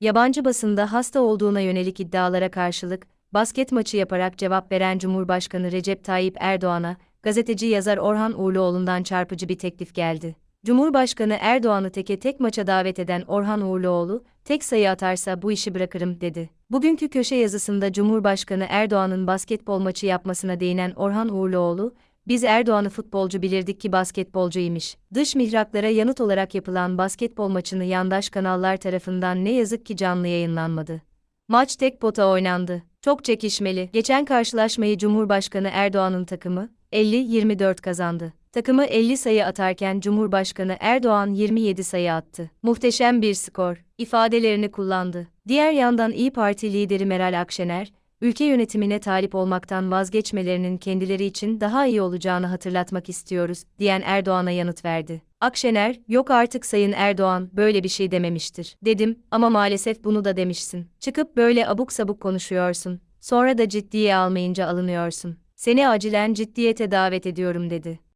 Yabancı basında hasta olduğuna yönelik iddialara karşılık, basket maçı yaparak cevap veren Cumhurbaşkanı Recep Tayyip Erdoğan'a, gazeteci yazar Orhan Uğurluoğlu'ndan çarpıcı bir teklif geldi. Cumhurbaşkanı Erdoğan'ı teke tek maça davet eden Orhan Uğurluoğlu, tek sayı atarsa bu işi bırakırım dedi. Bugünkü köşe yazısında Cumhurbaşkanı Erdoğan'ın basketbol maçı yapmasına değinen Orhan Uğurluoğlu, biz Erdoğan'ı futbolcu bilirdik ki basketbolcuymuş. Dış mihraklara yanıt olarak yapılan basketbol maçını yandaş kanallar tarafından ne yazık ki canlı yayınlanmadı. Maç tek pota oynandı. Çok çekişmeli. Geçen karşılaşmayı Cumhurbaşkanı Erdoğan'ın takımı 50-24 kazandı. Takımı 50 sayı atarken Cumhurbaşkanı Erdoğan 27 sayı attı. Muhteşem bir skor ifadelerini kullandı. Diğer yandan İyi Parti lideri Meral Akşener, ülke yönetimine talip olmaktan vazgeçmelerinin kendileri için daha iyi olacağını hatırlatmak istiyoruz, diyen Erdoğan'a yanıt verdi. Akşener, yok artık Sayın Erdoğan, böyle bir şey dememiştir. Dedim, ama maalesef bunu da demişsin. Çıkıp böyle abuk sabuk konuşuyorsun. Sonra da ciddiye almayınca alınıyorsun. Seni acilen ciddiyete davet ediyorum dedi.